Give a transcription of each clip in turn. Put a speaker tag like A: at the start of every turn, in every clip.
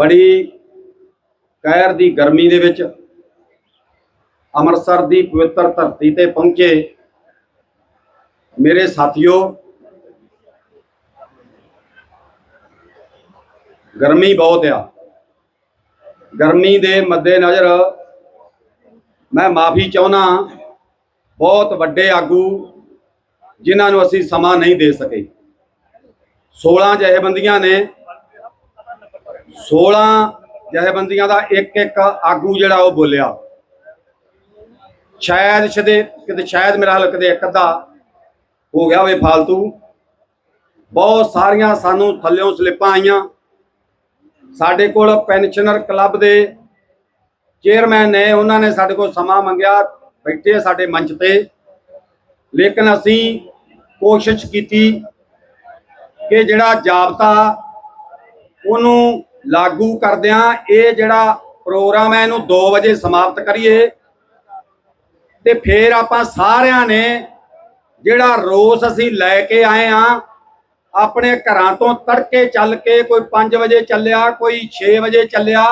A: ਬੜੀ ਕਹਿਰ ਦੀ ਗਰਮੀ ਦੇ ਵਿੱਚ ਅੰਮ੍ਰਿਤਸਰ ਦੀ ਪਵਿੱਤਰ ਧਰਤੀ ਤੇ ਪਹੁੰਚੇ ਮੇਰੇ ਸਾਥੀਓ, ਗਰਮੀ ਬਹੁਤ ਆ। ਗਰਮੀ ਦੇ ਮੱਦੇਨਜ਼ਰ ਮੈਂ ਮਾਫੀ ਚਾਹੁੰਦਾ ਬਹੁਤ ਵੱਡੇ ਆਗੂ ਜਿਨ੍ਹਾਂ ਨੂੰ ਅਸੀਂ ਸਮਾਂ ਨਹੀਂ ਦੇ ਸਕੇ। 16 ਜਥੇਬੰਦੀਆਂ ਨੇ 16 ਜਥੇਬੰਦੀਆਂ ਦਾ ਇੱਕ ਇੱਕ ਆਗੂ ਜਿਹੜਾ ਉਹ ਬੋਲਿਆ। ਸ਼ਾਇਦ ਸ਼ਦੇ ਕਿਤੇ ਸ਼ਾਇਦ ਮੇਰਾ ਹਾਲ ਕਿਤੇ ਇੱਕ ਅੱਧਾ ਹੋ ਗਿਆ ਹੋਵੇ ਫਾਲਤੂ। ਬਹੁਤ ਸਾਰੀਆਂ ਸਾਨੂੰ ਥੱਲਿਓਂ ਸਲਿੱਪਾਂ ਆਈਆਂ। ਸਾਡੇ ਕੋਲ ਪੈਨਸ਼ਨਰ ਕਲੱਬ ਦੇ ਚੇਅਰਮੈਨ ਨੇ, ਉਹਨਾਂ ਨੇ ਸਾਡੇ ਕੋਲ ਸਮਾਂ ਮੰਗਿਆ, ਬੈਠੇ ਸਾਡੇ ਮੰਚ ਤੇ। ਲੇਕਿਨ ਅਸੀਂ ਕੋਸ਼ਿਸ਼ ਕੀਤੀ ਕਿ ਜਿਹੜਾ ਜਾਬਤਾ ਉਹਨੂੰ ਲਾਗੂ ਕਰਦਿਆਂ ਇਹ ਜਿਹੜਾ ਪ੍ਰੋਗਰਾਮ ਹੈ, ਇਹਨੂੰ 2 ਵਜੇ ਸਮਾਪਤ ਕਰੀਏ। ਤੇ ਫਿਰ ਆਪਾਂ ਸਾਰਿਆਂ ਨੇ ਜਿਹੜਾ ਰੋਸ ਅਸੀਂ ਲੈ ਕੇ ਆਏ ਆ ਆਪਣੇ ਘਰਾਂ ਤੋਂ ਤੜਕੇ ਚੱਲ ਕੇ ਕੋਈ 5 ਵਜੇ ਚੱਲਿਆ, ਕੋਈ 6 ਵਜੇ ਚੱਲਿਆ,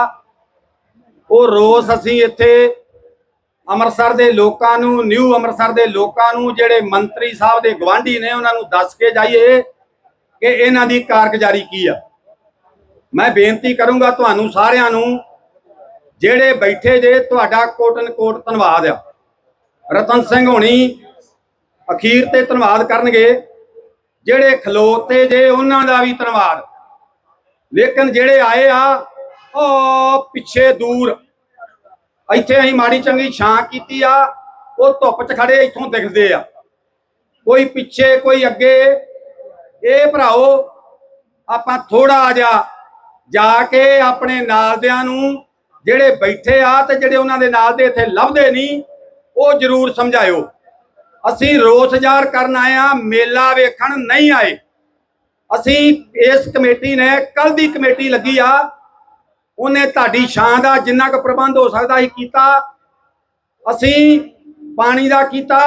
A: ਉਹ ਰੋਸ ਅਸੀਂ ਇੱਥੇ ਅੰਮ੍ਰਿਤਸਰ ਦੇ ਲੋਕਾਂ ਨੂੰ, ਨਿਊ ਅੰਮ੍ਰਿਤਸਰ ਦੇ ਲੋਕਾਂ ਨੂੰ, ਜਿਹੜੇ ਮੰਤਰੀ ਸਾਹਿਬ ਦੇ ਗਵਾਂਢੀ ਨੇ, ਉਹਨਾਂ ਨੂੰ ਦੱਸ ਕੇ ਜਾਈਏ ਕਿ ਇਹਨਾਂ ਦੀ ਕਾਰਗੁਜ਼ਾਰੀ ਕੀ ਆ। ਮੈਂ ਬੇਨਤੀ ਕਰੂੰਗਾ ਤੁਹਾਨੂੰ ਸਾਰਿਆਂ ਨੂੰ, ਜਿਹੜੇ ਬੈਠੇ ਜੇ ਤੁਹਾਡਾ ਕੋਟਨ ਕੋਟ ਧੰਨਵਾਦ ਆ। ਰਤਨ ਸਿੰਘ ਹੋਣੀ ਅਖੀਰ ਤੇ ਧੰਨਵਾਦ ਕਰਨਗੇ। ਜਿਹੜੇ ਖਲੋਤੇ ਜੇ, ਉਹਨਾਂ ਦਾ ਵੀ ਧੰਨਵਾਦ। ਲੇਕਿਨ ਜਿਹੜੇ ਆਏ ਆ, ਉਹ ਪਿੱਛੇ ਦੂਰ। ਇੱਥੇ ਅਸੀਂ ਮਾੜੀ ਚੰਗੀ ਛਾਂ ਕੀਤੀ ਆ, ਉਹ ਧੁੱਪ 'ਚ ਖੜੇ ਇੱਥੋਂ ਦਿਖਦੇ ਆ। ਕੋਈ ਪਿੱਛੇ, ਕੋਈ ਅੱਗੇ। ਇਹ ਭਰਾਓ, ਆਪਾਂ ਥੋੜਾ ਜਿਹਾ ਜਾ ਕੇ ਆਪਣੇ ਨਾਲਦਿਆਂ ਨੂੰ ਜਿਹੜੇ ਬੈਠੇ ਆ ਤੇ ਜਿਹੜੇ ਉਹਨਾਂ ਦੇ ਨਾਲ ਦੇ ਇੱਥੇ ਲੱਭਦੇ ਨਹੀਂ, ਉਹ ਜ਼ਰੂਰ ਸਮਝਾਇਓ। ਅਸੀਂ ਰੋਸ ਜ਼ਾਹਰ ਕਰਨ ਆਏ ਆ, ਮੇਲਾ ਵੇਖਣ ਨਹੀਂ ਆਏ। ਅਸੀਂ ਇਸ ਕਮੇਟੀ ਨੇ ਕੱਲ ਦੀ ਕਮੇਟੀ ਲੱਗੀ ਆ। ਉਹਨੇ ਤੁਹਾਡੀ ਛਾਂ ਦਾ ਜਿੰਨਾ ਕੁ ਪ੍ਰਬੰਧ ਹੋ ਸਕਦਾ ਸੀ ਕੀਤਾ। ਅਸੀਂ ਪਾਣੀ ਦਾ ਕੀਤਾ